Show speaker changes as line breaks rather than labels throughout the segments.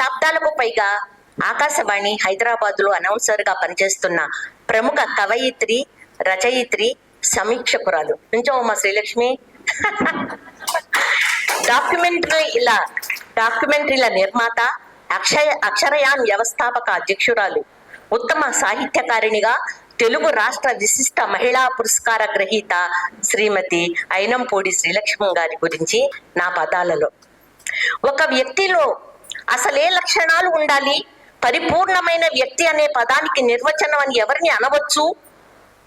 దశాబ్దాలకు పైగా ఆకాశవాణి హైదరాబాద్లో అనౌన్సర్గా పనిచేస్తున్న ప్రముఖ కవయిత్రి రచయిత్రి సమీక్షకురాలు నుంచోమా శ్రీలక్ష్మి. డాక్యుమెంటరీ ఇలా డాక్యుమెంటరీల నిర్మాత అక్షయ అక్షరయాన్ వ్యవస్థాపక అధ్యక్షురాలు ఉత్తమ సాహిత్యకారిణిగా తెలుగు రాష్ట్ర విశిష్ట మహిళా పురస్కార గ్రహీత శ్రీమతి అయినంపూడి శ్రీలక్ష్మి గారి గురించి నా పదాలలో. ఒక వ్యక్తిలో అసలే లక్షణాలు ఉండాలి. పరిపూర్ణమైన వ్యక్తి అనే పదానికి నిర్వచనం అని ఎవరిని అనవచ్చు?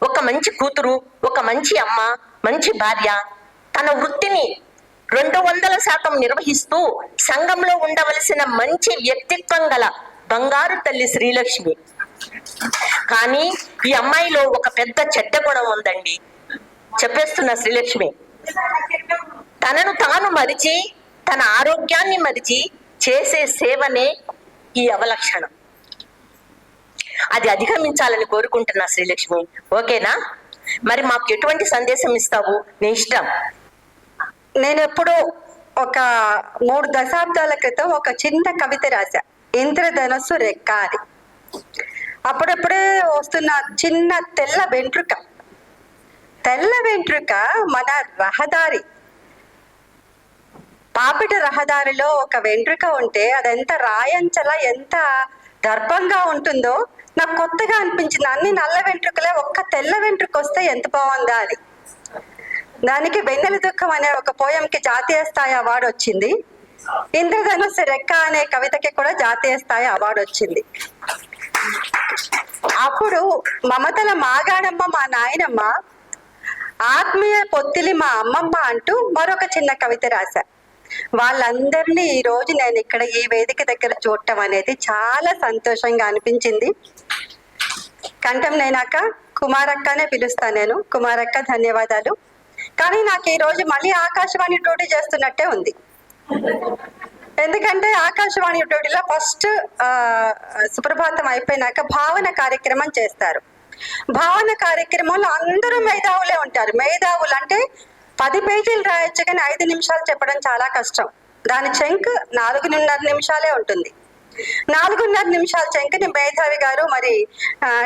ఒక మంచి కూతురు ఒక మంచి అమ్మ మంచి భార్య తన వృత్తిని రెండు వందల శాతం నిర్వహిస్తూ సంఘంలో ఉండవలసిన మంచి వ్యక్తిత్వం గల బంగారు తల్లి శ్రీలక్ష్మి. కానీ ఈ అమ్మాయిలో ఒక పెద్ద చెడ్డ గుణం ఉందండి. చెప్పేస్తున్న శ్రీలక్ష్మి. తనను తాను మరిచి తన ఆరోగ్యాన్ని మరిచి చేసే సేవనే ఈ అవలక్షణం. అది అధిగమించాలని కోరుకుంటున్నా శ్రీలక్ష్మి. ఓకేనా? మరి మాకు ఎటువంటి సందేశం ఇస్తావు? నీ ఇష్టం.
నేను ఎప్పుడు ఒక మూడు దశాబ్దాల క్రితం ఒక చిన్న కవిత రాశా. ఇంద్రధనస్సు రెక్క అది అప్పుడప్పుడే వస్తున్న చిన్న తెల్ల వెంట్రుక. తెల్ల వెంట్రుక మన రహదారి. పాపిట రహదారిలో ఒక వెంట్రుక ఉంటే అదెంత రాయంచల ఎంత దర్భంగా ఉంటుందో నాకు కొత్తగా అనిపించింది. అన్ని నల్ల వెంట్రుకలే ఒక్క తెల్ల వెంట్రుక వస్తే ఎంత బాగుందా అని. దానికి వెన్నెల దుఃఖం అనే ఒక పోయంకి జాతీయ స్థాయి అవార్డు వచ్చింది. ఇంద్రధనుస్సు రెక్క అనే కవితకి కూడా జాతీయ స్థాయి అవార్డు వచ్చింది. అప్పుడు మమతల మాగాడమ్మ మా నాయనమ్మ ఆత్మీయ పొత్తిలి మా అమ్మమ్మ అంటూ మరొక చిన్న కవిత రాశా. వాళ్ళందరినీ ఈ రోజు నేను ఇక్కడ ఈ వేదిక దగ్గర చూడటం అనేది చాలా సంతోషంగా అనిపించింది. కంఠం నేనాక కుమారక్కనే పిలుస్తాను నేను. కుమారక్క ధన్యవాదాలు. కానీ నాకు ఈ రోజు మళ్ళీ ఆకాశవాణి డ్యూటీ చేస్తున్నట్టే ఉంది. ఎందుకంటే ఆకాశవాణి డ్యూటీలో ఫస్ట్ సుప్రభాతం అయిపోయినాక భావన కార్యక్రమం చేస్తారు. భావన కార్యక్రమంలో అందరూ మేధావులే ఉంటారు. మేధావులు అంటే పది పేజీలు రాయొచ్చు కానీ ఐదు నిమిషాలు చెప్పడం చాలా కష్టం. దాని చెంక్ నాలుగున్నర నిమిషాలే ఉంటుంది. నాలుగున్నర నిమిషాల చెంక్ని మేధావి గారు మరి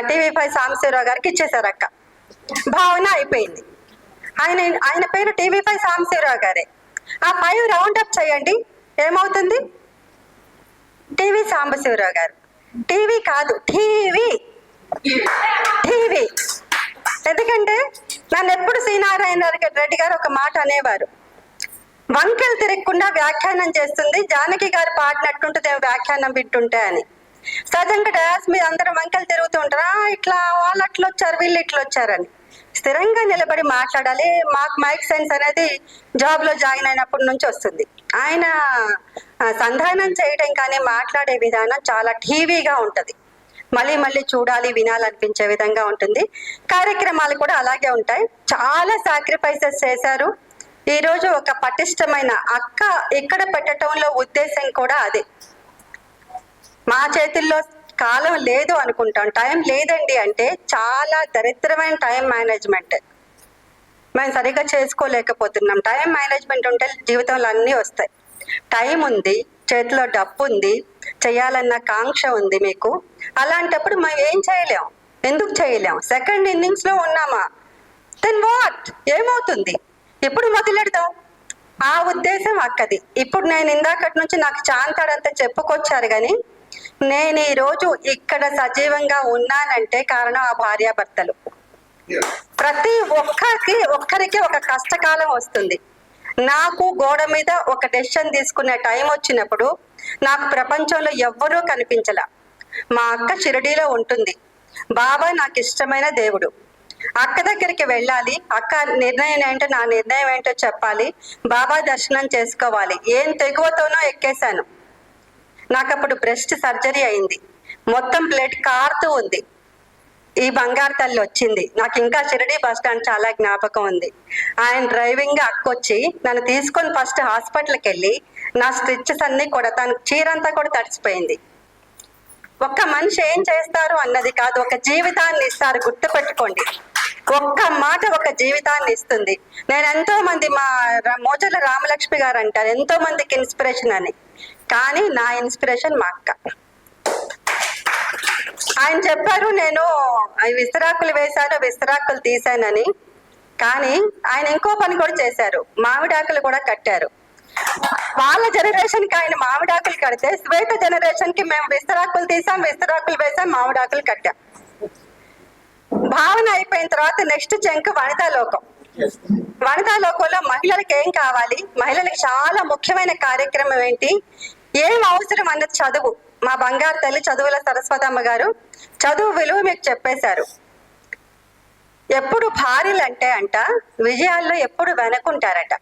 టీవీ ఫైవ్ సాంబశివరావు గారికి ఇచ్చేశారు అక్క. భావన అయిపోయింది. ఆయన ఆయన పేరు టీవీ ఫైవ్ సాంబశివరావు గారే. ఆ ఫైవ్ రౌండ్ అప్ చేయండి. ఏమవుతుంది? టీవీ సాంబశివరావు గారు. టీవీ కాదు టీవీ. టీవీ. ఎందుకంటే నన్ను ఎప్పుడు శ్రీనారాయణ రెడ్డి గారు ఒక మాట అనేవారు. వంకెలు తిరగకుండా వ్యాఖ్యానం చేస్తుంది జానకి గారు పాడినట్టుంటుంది వ్యాఖ్యానం వింటుంటే అని. సహజంగా డయాస్ మీద అందరం వంకలు తిరుగుతూ ఉంటారా ఇట్లా వాళ్ళు అట్లా వచ్చారు వీళ్ళు ఇట్లా వచ్చారని. స్థిరంగా నిలబడి మాట్లాడాలి మాకు మైక్ సైన్స్ అనేది జాబ్లో జాయిన్ అయినప్పటి నుంచి వస్తుంది. ఆయన సంధానం చేయడం కానీ మాట్లాడే విధానం చాలా టీవీగా ఉంటది. మళ్ళీ మళ్ళీ చూడాలి వినాలనిపించే విధంగా ఉంటుంది. కార్యక్రమాలు కూడా అలాగే ఉంటాయి. చాలా సాక్రిఫైసెస్ చేశారు. ఈరోజు ఒక పటిష్టమైన అక్క ఇక్కడ పెట్టడంలో ఉద్దేశం కూడా అదే. మా చేతుల్లో కాలం లేదు అనుకుంటాం. టైం లేదండి అంటే చాలా దరిద్రమైన టైం మేనేజ్మెంట్. మేము సరిగ్గా చేసుకోలేకపోతున్నాం. టైం మేనేజ్మెంట్ ఉంటే జీవితంలో అన్నీ వస్తాయి. టైం ఉంది చేతిలో డబ్బు ఉంది చేయాలన్న కాంక్ష ఉంది మీకు. అలాంటప్పుడు మేము ఏం చేయలేం? ఎందుకు చేయలేం? సెకండ్ ఇన్నింగ్స్లో ఉన్నామా? దెన్ వాట్ ఏమవుతుంది? ఇప్పుడు మొదలెడదాం ఆ ఉద్దేశం అక్కది. ఇప్పుడు నేను ఇందాకటి నుంచి నాకు చాంతాడంతా చెప్పుకొచ్చారు కానీ నేను ఈ రోజు ఇక్కడ సజీవంగా ఉన్నానంటే కారణం ఆ భార్యాభర్తలు. ప్రతి ఒక్కరికి ఒక్కరికి ఒక కష్టకాలం వస్తుంది. నాకు గోడ మీద ఒక డెసిషన్ తీసుకునే టైం వచ్చినప్పుడు నాకు ప్రపంచంలో ఎవ్వరూ కనిపించలా. మా అక్క షిరిడీలో ఉంటుంది. బాబా నాకు ఇష్టమైన దేవుడు. అక్క దగ్గరికి వెళ్ళాలి. అక్క నిర్ణయం ఏంటో నా నిర్ణయం ఏంటో చెప్పాలి. బాబా దర్శనం చేసుకోవాలి. ఏం తెగువతోనో ఎక్కేశాను. నాకు అప్పుడు బ్రెస్ట్ సర్జరీ అయింది. మొత్తం బ్లడ్ కారుతూ ఉంది. ఈ బంగారు తల్లి వచ్చింది. నాకు ఇంకా షిరిడి బస్ స్టాండ్ చాలా జ్ఞాపకం ఉంది. ఆయన డ్రైవింగ్ అక్కొచ్చి నన్ను తీసుకొని ఫస్ట్ హాస్పిటల్కి వెళ్ళి నా స్టిచ్చెస్ అన్ని కూడా తన చీరంతా కూడా తడిసిపోయింది. ఒక్క మనిషి ఏం చేస్తారు అన్నది కాదు ఒక జీవితాన్ని ఇస్తారు గుర్తుపెట్టుకోండి. ఒక్క మాట ఒక జీవితాన్ని ఇస్తుంది. నేను ఎంతో మంది మా మోజల రామలక్ష్మి గారు అంటారు ఎంతో మందికి ఇన్స్పిరేషన్ అని. కానీ నా ఇన్స్పిరేషన్ మా అక్క. ఆయన చెప్పారు నేను విస్తరాకులు వేశాను విస్తరాకులు తీశానని. కానీ ఆయన ఇంకో పని కూడా చేశారు మామిడాకులు కూడా కట్టారు. వాళ్ళ జనరేషన్కి ఆయన మామిడాకులు కడితే శ్వేత జనరేషన్కి మేము విస్తరాకులు తీసాం విస్తరాకులు వేసాం మామిడాకులు కట్టాం. భావన అయిపోయిన తర్వాత నెక్స్ట్ చెంక్ వనితా లోకం. వనితా లోకంలో మహిళలకు ఏం కావాలి? మహిళలకు చాలా ముఖ్యమైన కార్యక్రమం ఏంటి? ఏం అవసరం అన్నది చదువు. మా బంగారు తల్లి చదువుల సరస్వతమ్మ గారు చదువు విలువ మీకు చెప్పేశారు. ఎప్పుడు భార్యలు అంటే అంట విజయాల్లో ఎప్పుడు వెనకుంటారట.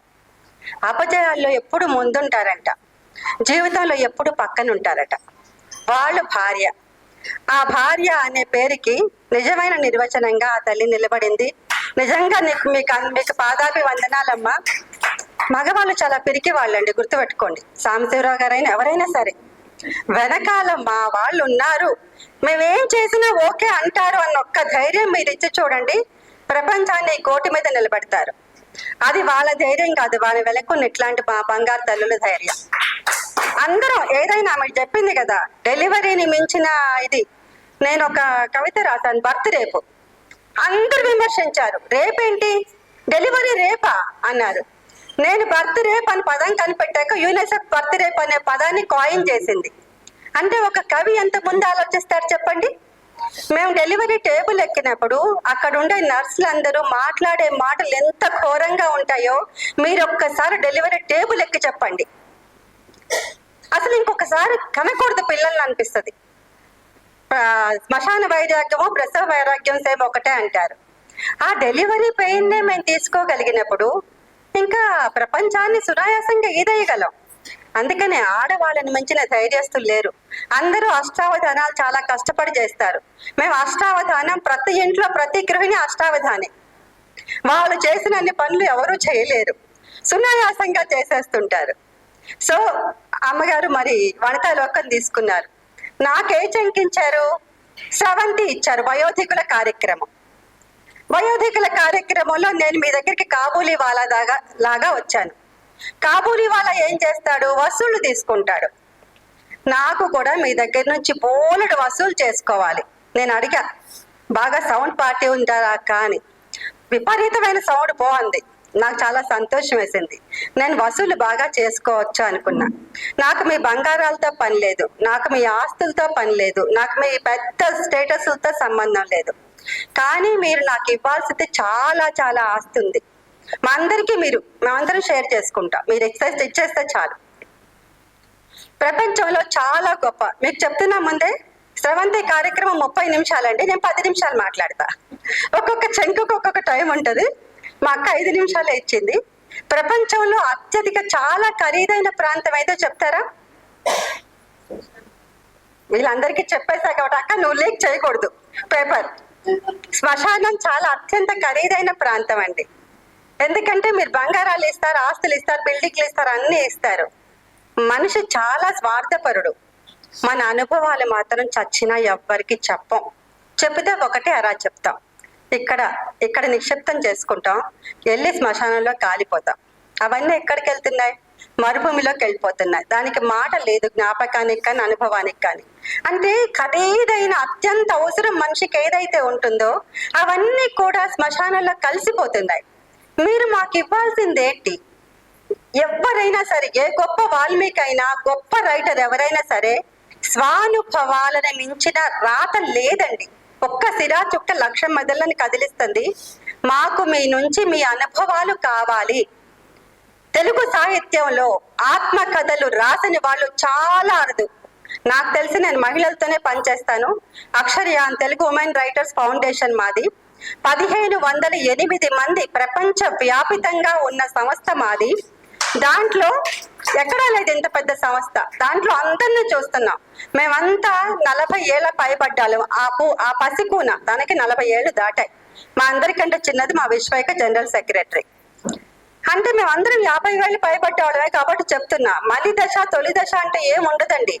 అపజయాల్లో ఎప్పుడు ముందుంటారంట. జీవితంలో ఎప్పుడు పక్కన ఉంటారట వాళ్ళు భార్య. ఆ భార్య అనే పేరుకి నిజమైన నిర్వచనంగా ఆ తల్లి నిలబడింది. నిజంగా నీకు మీకు మీకు పాదాభి వందనాలమ్మా మగవాళ్ళు చాలా పిరికి వాళ్ళండి గుర్తుపెట్టుకోండి. సాంబశివరావు గారైనా ఎవరైనా సరే. వెనకాల మా వాళ్ళు ఉన్నారు మేమేం చేసినా ఓకే అంటారు అన్న ఒక్క ధైర్యం మీరు ఇచ్చి చూడండి. ప్రపంచాన్ని కోటి మీద నిలబెడతారు. అది వాళ్ళ ధైర్యం కాదు వాళ్ళ వెనక్కున్న ఇట్లాంటి మా బంగారు తల్లుల ధైర్యం. అందరం ఏదైనా ఆమె చెప్పింది కదా డెలివరీని మించిన ఇది. నేను ఒక కవిత రాశాను బర్త్ రేపు. అందరు విమర్శించారు రేపేంటి? డెలివరీ రేపా? అన్నారు. నేను బర్త్ రేప్ అనే పదం కనిపెట్టాక యూనిసెఫ్ బర్త్ రేప్ అనే పదాన్ని కాయిన్ చేసింది. అంటే ఒక కవి ఎంత ముందు ఆలోచిస్తారు చెప్పండి? మేము డెలివరీ టేబుల్ ఎక్కినప్పుడు అక్కడ ఉండే నర్సులు అందరూ మాట్లాడే మాటలు ఎంత ఘోరంగా ఉంటాయో మీరు ఒక్కసారి డెలివరీ టేబుల్ ఎక్కి చెప్పండి. అసలు ఇంకొకసారి కనకూడదు పిల్లల్ని అనిపిస్తుంది. శ్మశాన వైరాగ్యము ప్రసవ వైరాగ్యం సేమ్ ఒకటే అంటారు. ఆ డెలివరీ పెయిన్నే మేము తీసుకోగలిగినప్పుడు ఇంకా ప్రపంచాన్ని సునాయాసంగా ఈదేయగలం అందుకనే ఆడవాళ్ళని మించిన ధైర్యస్తులు లేరు. అందరూ అష్టావధానాలు చాలా కష్టపడి చేస్తారు. మేము అష్టావధానం ప్రతి ఇంట్లో ప్రతి గృహిణి అష్టావధాని. వాళ్ళు చేసిన అన్ని పనులు ఎవరూ చేయలేరు. సునాయాసంగా చేసేస్తుంటారు. సో అమ్మగారు మరి వనితా లోకం తీసుకున్నారు. నాకే చంకించారు? శ్రవంతి ఇచ్చారు వయోధికుల కార్యక్రమం. వయోధికుల కార్యక్రమంలో నేను మీ దగ్గరికి కాబూలీ వాలా దాగా లాగా వచ్చాను. కాబూలీ వాలా ఏం చేస్తాడు? వసూళ్ళు తీసుకుంటాడు. నాకు కూడా మీ దగ్గర నుంచి బోలెడు వసూలు చేసుకోవాలి. నేను అడిగా బాగా సౌండ్ పార్టీ ఉంటారా కానీ విపరీతమైన సౌండ్ బాగుంది. నాకు చాలా సంతోషం వేసింది. నేను వసూలు బాగా చేసుకోవచ్చు? అనుకున్నా. నాకు మీ బంగారాలతో పని లేదు. నాకు మీ ఆస్తులతో పని లేదు. నాకు మీ పెద్ద స్టేటస్లతో సంబంధం లేదు. కానీ మీరు నాకు ఇవ్వాల్సింది చాలా చాలా ఆస్తి ఉంది. మా అందరికీ మీరు మేమందరం షేర్ చేసుకుంటాం. మీరు ఎక్సైజ్ ఇచ్చేస్తే చాలు. ప్రపంచంలో చాలా గొప్ప మీకు చెప్తున్నా ముందే స్రవంతి కార్యక్రమం ముప్పై నిమిషాలండి నేను పది నిమిషాలు మాట్లాడతా. ఒక్కొక్క చెంకుకు ఒక్కొక్క టైం ఉంటుంది. మా అక్క ఐదు నిమిషాలే ఇచ్చింది. ప్రపంచంలో అత్యధిక చాలా ఖరీదైన ప్రాంతం ఏదో చెప్తారా? వీళ్ళందరికీ చెప్పేసా కాబట్టి అక్క నువ్వు లీక్ చేయకూడదు. పేపర్. శ్మశానం చాలా అత్యంత ఖరీదైన ప్రాంతం అండి. ఎందుకంటే మీరు బంగారాలు ఇస్తారు ఆస్తులు ఇస్తారు బిల్డింగ్లు ఇస్తారు అన్ని ఇస్తారు. మనిషి చాలా స్వార్థపరుడు. మన అనుభవాలు మాత్రం చచ్చినా ఎవ్వరికి చెప్పం. చెబితే ఒకటే అరా చెప్తాం. ఇక్కడ ఇక్కడ నిక్షిప్తం చేసుకుంటాం. వెళ్ళి శ్మశానంలో కాలిపోతాం. అవన్నీ ఎక్కడికి వెళ్తున్నాయి మరుభూమిలోకి వెళ్ళిపోతున్నాయి. దానికి మాట లేదు జ్ఞాపకానికి కానీ అనుభవానికి కానీ. అంటే ఖరీదైన అత్యంత అవసరం మనిషికి ఏదైతే ఉంటుందో అవన్నీ కూడా శ్మశానంలో కలిసిపోతున్నాయి. మీరు మాకు ఇవ్వాల్సింది ఏంటి? ఎవరైనా సరే ఏ గొప్ప వాల్మీకి అయినా గొప్ప రైటర్ ఎవరైనా సరే స్వానుభవాలను మించిన రాత లేదండి. ఒక్క సిరా చుక్క లక్ష మెదళ్ళని కదిలిస్తుంది. మాకు మీ నుంచి మీ అనుభవాలు కావాలి. తెలుగు సాహిత్యంలో ఆత్మ కథలు రాసిన వాళ్ళు చాలా అరుదు. నాకు తెలిసి నేను మహిళలతోనే పనిచేస్తాను. Aksharyan Telugu women writers foundation మాది. పదిహేను వందల ఎనిమిది మంది ప్రపంచ వ్యాపితంగా ఉన్న సంస్థ మాది. దాంట్లో ఎక్కడా లేదు ఇంత పెద్ద సంస్థ. దాంట్లో అందరిని చూస్తున్నాం. మేమంతా నలభై ఏళ్ళ పైబడ్డాలు. ఆ పూ ఆ పసికూన దానికి నలభై ఏళ్ళు దాటాయి. మా అందరికంటే చిన్నది మా విశ్వైక జనరల్ సెక్రటరీ. అంటే మేము అందరం యాభై వేలు పైబడ్డవాళ్ళమే కాబట్టి చెప్తున్నా. మలి దశ తొలి దశ అంటే ఏం ఉండదండి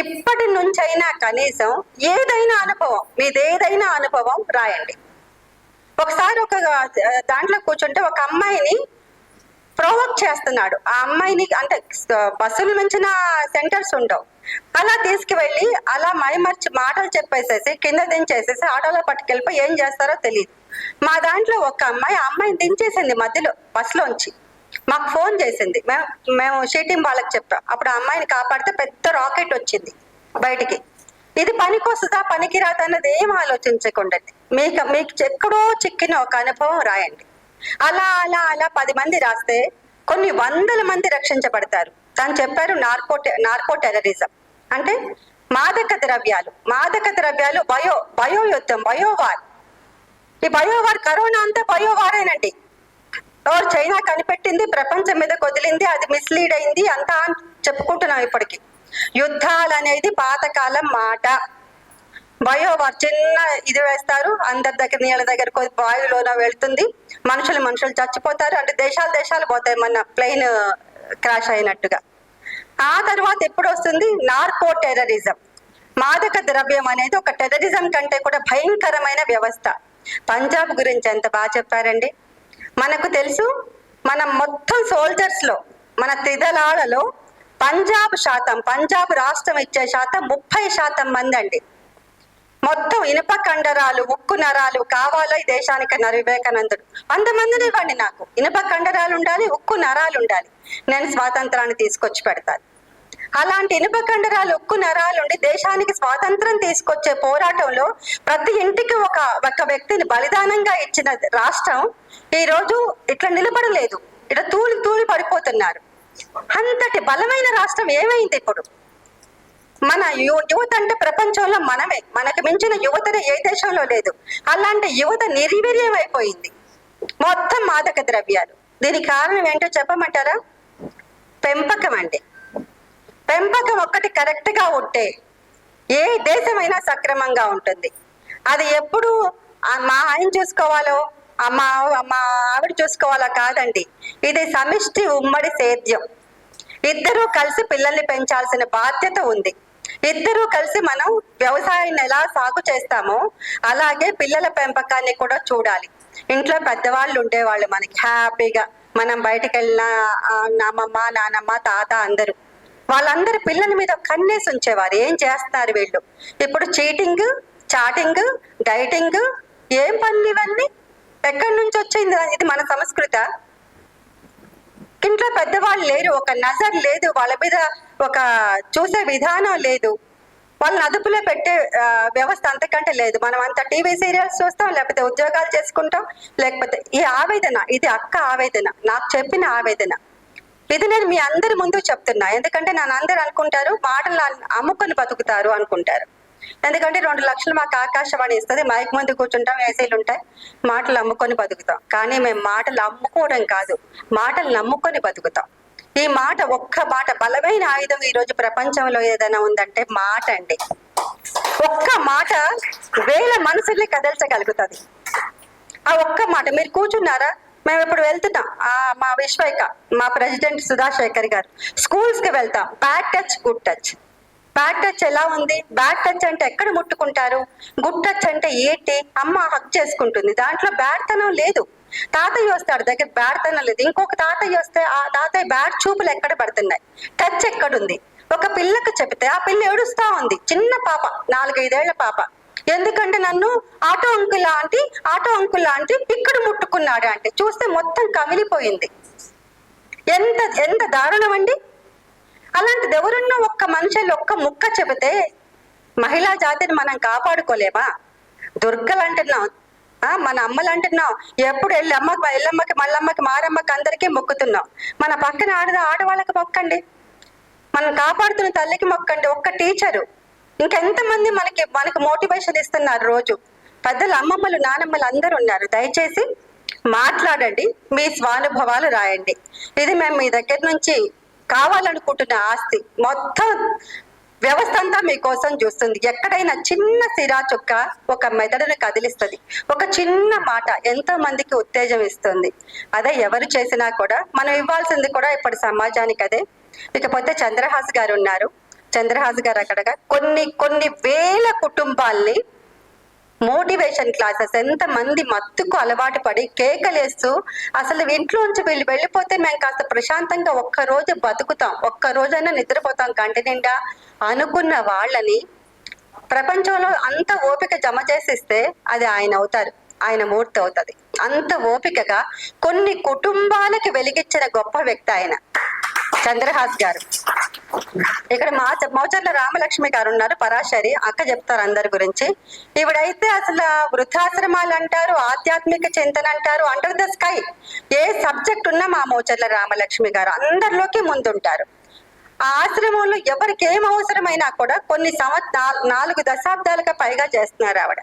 ఇప్పటి నుంచైనా కనీసం ఏదైనా అనుభవం మీదేదైనా అనుభవం రాయండి. ఒకసారి ఒక దాంట్లో కూర్చుంటే ఒక అమ్మాయిని ప్రొవోక్ చేస్తున్నాడు. ఆ అమ్మాయిని అంటే బస్సులు మించిన సెంటర్స్ ఉండవు. అలా తీసుకువెళ్ళి అలా మైమర్చి మాటలు చెప్పేసేసి కింద దించేసేసి ఆటోలో పట్టుకెళ్ళిపోయి ఏం చేస్తారో తెలియదు మా దాంట్లో ఒక అమ్మాయి ఆ అమ్మాయిని దించేసింది మధ్యలో బస్సులోంచి మాకు ఫోన్ చేసింది. మేము మేము షీటింగ్ వాళ్ళకి చెప్పాం. అప్పుడు ఆ అమ్మాయిని కాపాడితే పెద్ద రాకెట్ వచ్చింది బయటికి. ఇది పనికి వస్తుందా పనికి రాదా అన్నది ఏం ఆలోచించకుండా. మీకు మీకు ఎక్కడో చిక్కిన ఒక అనుభవం రాయండి. అలా అలా అలా పది మంది రాస్తే కొన్ని వందల మంది రక్షించబడతారు. తను చెప్పారు నార్కో నార్కో టెర్రరిజం అంటే మాదక ద్రవ్యాలు మాదక ద్రవ్యాలు బయో బయో యుద్ధం బయోవార్ ఈ బయోవార్ కరోనా అంతా బయోవారేనండి ఎవరు చైనా కనిపెట్టింది ప్రపంచం మీద కొదిలింది అది మిస్లీడ్ అయింది అంతా అని చెప్పుకుంటున్నాం ఇప్పటికి. యుద్ధాలు అనేది పాతకాలం మాట. బయోవార్ చిన్న ఇది వేస్తారు అందరి దగ్గర నీళ్ళ దగ్గర వాయువులోన వెళ్తుంది. మనుషులు మనుషులు చచ్చిపోతారు అంటే దేశాలు దేశాలు పోతాయి మన ప్లెయిన్ క్రాష్ అయినట్టుగా. ఆ తర్వాత ఎప్పుడు వస్తుంది? Narco terrorism. మాదక ద్రవ్యం అనేది ఒక టెర్రరిజం కంటే కూడా భయంకరమైన వ్యవస్థ. పంజాబ్ గురించి ఎంత బాగా చెప్పారండి? మనకు తెలుసు మనం మొత్తం సోల్జర్స్లో మన త్రిదళాలలో పంజాబ్ శాతం పంజాబ్ రాష్ట్రం ఇచ్చే శాతం ముప్పై శాతం మంది అండి. మొత్తం ఇనుప కండరాలు ఉక్కు నరాలు కావాలో ఈ దేశానికి అన్నారు వివేకానందుడు. వంద మందిని ఇవ్వండి నాకు. ఇనుప కండరాలు ఉండాలి ఉక్కు నరాలు ఉండాలి. నేను స్వాతంత్రాన్ని తీసుకొచ్చి పెడతాను. అలాంటి ఇనుప కండరాలు ఉక్కు నరాలు ఉండి దేశానికి స్వాతంత్రం తీసుకొచ్చే పోరాటంలో ప్రతి ఇంటికి ఒక ఒక వ్యక్తిని బలిదానంగా ఇచ్చిన రాష్ట్రం ఈ రోజు ఇట్లా నిలబడలేదు. ఇట్లా తూలి తూలి పడిపోతున్నారు. అంతటి బలమైన రాష్ట్రం ఏమైంది ఇప్పుడు? మన యువత అంటే ప్రపంచంలో మనమే. మనకు మించిన యువతనే ఏ దేశంలో లేదు. అలాంటి యువత నిర్వీర్యం అయిపోయింది. మొత్తం మాదక ద్రవ్యాలు. దీనికి కారణం ఏంటో చెప్పమంటారా? పెంపకం అండి. పెంపకం ఒక్కటి కరెక్ట్గా ఉంటే ఏ దేశమైనా సక్రమంగా ఉంటుంది. అది ఎప్పుడు మా ఆయన చూసుకోవాలో ఆ మా మా ఆవిడ చూసుకోవాలా కాదండి. ఇది సమిష్టి ఉమ్మడి సేద్యం. ఇద్దరూ కలిసి పిల్లల్ని పెంచాల్సిన బాధ్యత ఉంది. ఇద్దరూ కలిసి మనం వ్యవసాయాన్ని ఎలా సాగు చేస్తామో అలాగే పిల్లల పెంపకాన్ని కూడా చూడాలి. ఇంట్లో పెద్దవాళ్ళు ఉండేవాళ్ళు మనకి హ్యాపీగా. మనం బయటకు వెళ్ళిన అమ్మమ్మ నానమ్మ తాత అందరూ. వాళ్ళందరి పిల్లల మీద కన్నేసి ఉంచేవారు. ఏం చేస్తారు వీళ్ళు? ఇప్పుడు చీటింగ్ చాటింగ్ డైటింగ్ ఏం పనులు ఇవన్నీ? ఎక్కడి నుంచి వచ్చింది? ఇది మన సంస్కృత. ఇంట్లో పెద్దవాళ్ళు లేరు. ఒక నజర్ లేదు. వాళ్ళ మీద ఒక చూసే విధానం లేదు. వాళ్ళని అదుపులో పెట్టే వ్యవస్థ అంతకంటే లేదు. మనం అంత టీవీ సీరియల్స్ చూస్తాం లేకపోతే ఉద్యోగాలు చేసుకుంటాం లేకపోతే ఈ ఆవేదన ఇది అక్క ఆవేదన నాకు చెప్పిన ఆవేదన. ఇది నేను మీ అందరి ముందు చెప్తున్నా. ఎందుకంటే నన్ను అందరు అనుకుంటారు మాటలు అమ్ముకొని బతుకుతారు అనుకుంటారు. ఎందుకంటే రెండు లక్షలు మాకు ఆకాశవాణి ఇస్తుంది మైక్ ముందు కూర్చుంటాం ఏసీలు ఉంటాయి మాటలు అమ్ముకొని బతుకుతాం. కానీ మేము మాటలు అమ్ముకోవడం కాదు మాటలు నమ్ముకొని బతుకుతాం. ఈ మాట ఒక్క మాట బలమైన ఆయుధం ఈ రోజు ప్రపంచంలో ఏదైనా ఉందంటే మాట అండి. ఒక్క మాట వేల మనసుల్ని కదల్చగలుగుతుంది. ఆ ఒక్క మాట మీరు కూర్చున్నారా? మేము ఇప్పుడు వెళ్తున్నాం. ఆ మా విశ్వైక మా ప్రెసిడెంట్ సుధాశేఖర్ గారు. స్కూల్స్కి వెళ్తాం. Bad touch good touch bad touch ఎలా ఉంది? బ్యాడ్ టచ్ అంటే ఎక్కడ ముట్టుకుంటారు? గుడ్ టచ్ అంటే ఏంటి? అమ్మ హక్ చేసుకుంటుంది. దాంట్లో బ్యాడ్తనం లేదు. తాతయ్య వస్తాడు దగ్గర బ్యాడ్తనం లేదు. ఇంకొక తాతయ్య వస్తే ఆ తాతయ్య బ్యాడ్ చూపులు ఎక్కడ పడుతున్నాయి? టచ్ ఎక్కడుంది? ఒక పిల్లకు చెబితే ఆ పిల్ల ఏడుస్తా ఉంది. చిన్న పాప నాలుగైదేళ్ళ పాప. ఎందుకంటే నన్ను auto uncle aunty auto uncle లాంటి పిక్కడు ముట్టుకున్నాడు అంటే చూస్తే మొత్తం కమిలిపోయింది. ఎంత ఎంత దారుణం అండి. అలాంటిది ఎవరున్నా ఒక్క మనుషులు ఒక్క ముక్క చెబితే మహిళా జాతిని మనం కాపాడుకోలేమా? దుర్గలు అంటున్నాం ఆ, మన అమ్మలు అంటున్నాం ఎప్పుడు వెళ్ళి అమ్మకి ఎల్లమ్మకి మల్లమ్మకి మారమ్మకి అందరికీ మొక్కుతున్నాం. మన పక్కన ఆడద ఆడవాళ్ళకి మొక్కండి. మనం కాపాడుతున్న తల్లికి మొక్కండి. ఒక్క టీచరు. ఇంకెంతమంది మనకి మనకి మోటివేషన్ ఇస్తున్నారు రోజు? పెద్దలు అమ్మమ్మలు నానమ్మలు అందరూ ఉన్నారు. దయచేసి మాట్లాడండి మీ స్వానుభవాలు రాయండి. ఇది మేము మీ దగ్గర నుంచి కావాలనుకుంటున్న ఆస్తి. మొత్తం వ్యవస్థ అంతా మీకోసం చూస్తుంది. ఎక్కడైనా చిన్న సిరా చుక్క ఒక మెదడును కదిలిస్తుంది. ఒక చిన్న మాట ఎంతో మందికి ఉత్తేజం ఇస్తుంది. అదే ఎవరు చేసినా కూడా మనం ఇవ్వాల్సింది కూడా ఇప్పుడు సమాజానికి అదే. ఇకపోతే చంద్రహాస్ గారు ఉన్నారు. చంద్రహాస్ గారు అక్కడ కొన్ని కొన్ని వేల కుటుంబాల్ని మోటివేషన్ క్లాసెస్ ఎంత మంది మత్తుకు అలవాటు పడి కేకలేస్తూ అసలు ఇంట్లోంచి వీళ్ళు వెళ్ళిపోతే మేము కాస్త ప్రశాంతంగా ఒక్క రోజు బతుకుతాం ఒక్క రోజైనా నిద్రపోతాం కంటి నిండా అనుకున్న వాళ్ళని ప్రపంచంలో అంత ఓపిక జమ చేసిస్తే అది ఆయన అవుతారు ఆయన మూర్తి అవుతుంది. అంత ఓపికగా కొన్ని కుటుంబాలకి వెలిగించిన గొప్ప వ్యక్తి ఆయన. చంద్రహాస్ గారు. ఇక్కడ మా మౌచర్ల రామలక్ష్మి గారు ఉన్నారు. పరాశరి అక్క చెప్తారు అందరి గురించి. ఇవిడైతే అసలు వృద్ధాశ్రమాలు అంటారు ఆధ్యాత్మిక చింతన అంటారు అండర్ ద స్కై ఏ సబ్జెక్ట్ ఉన్నా మా మౌచర్ల రామలక్ష్మి గారు అందరిలోకి ముందుంటారు. ఆ ఆశ్రమంలో ఎవరికి ఏం అవసరమైనా కూడా కొన్ని సంవత్సరాలు నాలుగు దశాబ్దాలుగా పైగా చేస్తున్నారు ఆవిడ.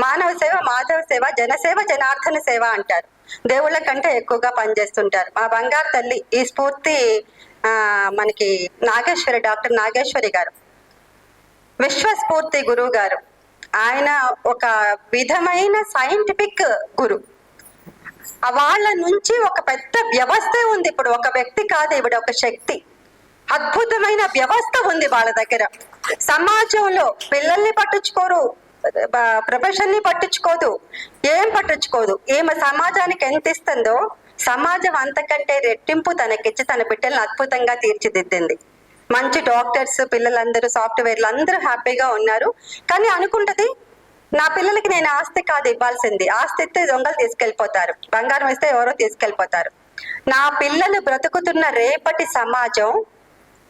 మానవ సేవ మాధవ సేవ జనసేవ జనార్దన సేవ అంటారు. దేవుళ్ళ కంటే ఎక్కువగా పనిచేస్తుంటారు. మా బంగారు తల్లి ఈ స్ఫూర్తి మనకి నాగేశ్వరి డాక్టర్ నాగేశ్వరి గారు. విశ్వస్ఫూర్తి గురువు గారు. ఆయన ఒక విధమైన సైంటిఫిక్ గురు. వాళ్ళ నుంచి ఒక పెద్ద వ్యవస్థ ఉంది. ఇప్పుడు ఒక వ్యక్తి కాదు ఇవిడ ఒక శక్తి. అద్భుతమైన వ్యవస్థ ఉంది వాళ్ళ దగ్గర. సమాజంలో పిల్లల్ని పట్టించుకోరు. ప్రొఫెషన్ని పట్టించుకోదు. ఏం పట్టించుకోదు? ఈమె సమాజానికి ఎంత ఇస్తుందో సమాజం అంతకంటే రెట్టింపు తనకిచ్చి తన బిడ్డలను అద్భుతంగా తీర్చిదిద్దింది. మంచి డాక్టర్స్ పిల్లలందరూ సాఫ్ట్వేర్లు అందరూ హ్యాపీగా ఉన్నారు. కానీ అనుకుంటది నా పిల్లలకి నేను ఆస్తి కాదు ఇవ్వాల్సింది. ఆస్తి ఇస్తే దొంగలు తీసుకెళ్ళిపోతారు బంగారం ఇస్తే ఎవరో తీసుకెళ్ళిపోతారు నా పిల్లలు బ్రతుకుతున్న రేపటి సమాజం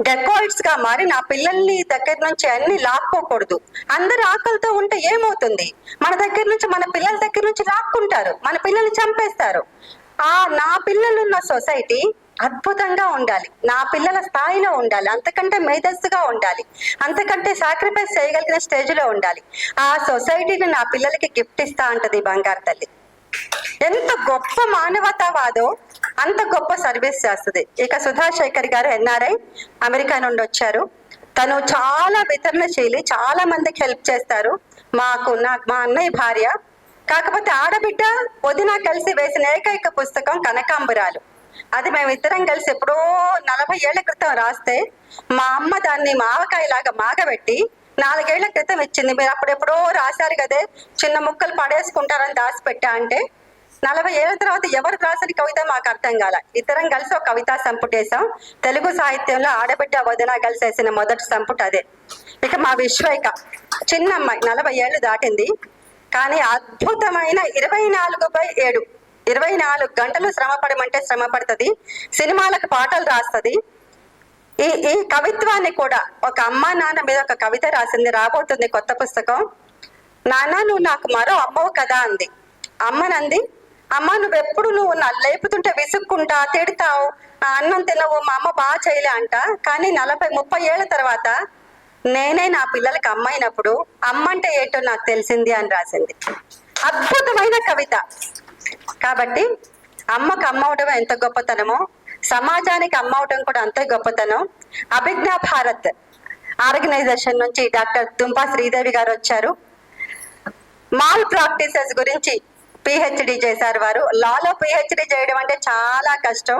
డెకాయిడ్స్గా మారి నా పిల్లల్ని దగ్గర నుంచి అన్ని లాక్కోకూడదు. అందరు ఆకలితో ఉంటే ఏమవుతుంది? మన దగ్గర నుంచి మన పిల్లల దగ్గర నుంచి లాక్కుంటారు. మన పిల్లల్ని చంపేస్తారు. ఆ నా పిల్లలున్న సొసైటీ అద్భుతంగా ఉండాలి. నా పిల్లల స్థాయిలో ఉండాలి. అంతకంటే మేధస్సుగా ఉండాలి. అంతకంటే సాక్రిఫైస్ చేయగలిగిన స్టేజ్లో ఉండాలి. ఆ సొసైటీని నా పిల్లలకి గిఫ్ట్ ఇస్తా అంటది బంగారు తల్లి. ఎంత గొప్ప మానవతావాదో అంత గొప్ప సర్వీస్ చేస్తుంది. ఇక సుధాశేఖర్ గారు ఎన్ఆర్ఐ అమెరికా నుండి వచ్చారు. తను చాలా వితరణశీలి చాలా మందికి హెల్ప్ చేస్తారు. మాకు నా మా అన్నయ్య భార్య. కాకపోతే ఆడబిడ్డ వదిన కలిసి వేసిన ఏకైక పుస్తకం కనకాంబరాలు. అది మేమిద్దరం కలిసి ఎప్పుడో నలభై ఏళ్ళ క్రితం రాస్తే మా అమ్మ దాన్ని మావకాయలాగా మాగబెట్టి నాలుగేళ్ళ క్రితం ఇచ్చింది. మీరు అప్పుడెప్పుడో రాశారు కదే చిన్న ముక్కలు పడేసుకుంటారని దాచిపెట్టా అంటే నలభై ఏళ్ళ తర్వాత ఎవరు రాసిన కవిత మాకు అర్థం కాల. ఇద్దరం కలిసి ఒక కవితా సంపుటేశాం. తెలుగు సాహిత్యంలో ఆడబిడ్డ వదిన కలిసి వేసిన మొదటి సంపుట అదే. ఇక మా విశ్వైక. చిన్న అమ్మాయి నలభై ఏళ్ళు దాటింది. కానీ అద్భుతమైన ఇరవై నాలుగు బై ఏడు. ఇరవై నాలుగు గంటలు శ్రమ పడమంటే శ్రమ పడుతుంది. సినిమాలకు పాటలు రాస్తుంది. ఈ ఈ కవిత్వాన్ని కూడా ఒక అమ్మ నాన్న మీద ఒక కవిత రాసింది. రాబోతుంది కొత్త పుస్తకం. నాన్న నువ్వు నాకు మరో అమ్మవు కదా అంది. అమ్మనంది అమ్మ నువ్వెప్పుడు నువ్వు నా లేపుతుంటే విసుక్కుంటా తిడతావు? ఆ అన్నం తినవు మా అమ్మ బాగా చేయలే అంట. కానీ నలభై ముప్పై ఏళ్ళ తర్వాత నేనే నా పిల్లలకి అమ్మైనప్పుడు అమ్మ అంటే ఏంటో నాకు తెలిసింది అని రాసింది. అద్భుతమైన కవిత. కాబట్టి అమ్మకు అమ్మ అవడం ఎంత గొప్పతనమో సమాజానికి అమ్మ అవడం కూడా అంతే గొప్పతనం. అభిజ్ఞా భారత్ ఆర్గనైజేషన్ నుంచి డాక్టర్ దుంపా శ్రీదేవి గారు వచ్చారు. మాల్ ప్రాక్టీసెస్ గురించి పిహెచ్డి చేశారు వారు. లాలో పిహెచ్డి చేయడం అంటే చాలా కష్టం.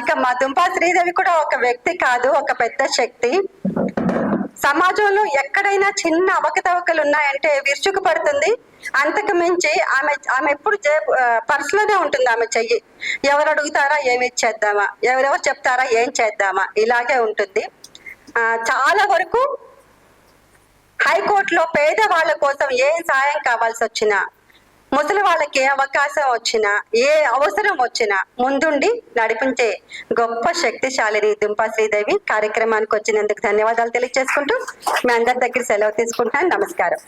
ఇక మా దుంపా శ్రీదేవి కూడా ఒక వ్యక్తి కాదు ఒక పెద్ద శక్తి. సమాజంలో ఎక్కడైనా చిన్న అవకతవకలు ఉన్నాయంటే విరుచుకు పడుతుంది అంతకు మించి ఆమె ఆమె ఎప్పుడు పర్సులోనే ఉంటుంది ఆమె చెయ్యి. ఎవరు అడుగుతారా ఏమి ఇచ్చేద్దామా ఎవరెవరు చెప్తారా ఏం చేద్దామా? ఇలాగే ఉంటుంది. చాలా వరకు హైకోర్టులో పేదవాళ్ళ కోసం ఏ సాయం కావాల్సి వచ్చినా ముసలి వాళ్ళకి అవకాశం వచ్చినా ఏ అవసరం వచ్చినా ముందుండి నడిపించే గొప్ప శక్తిశాలిని దుంపా శ్రీదేవి కార్యక్రమానికి వచ్చినందుకు ధన్యవాదాలు తెలియజేసుకుంటూ మీ అందరి దగ్గర సెలవు తీసుకుంటాను. నమస్కారం.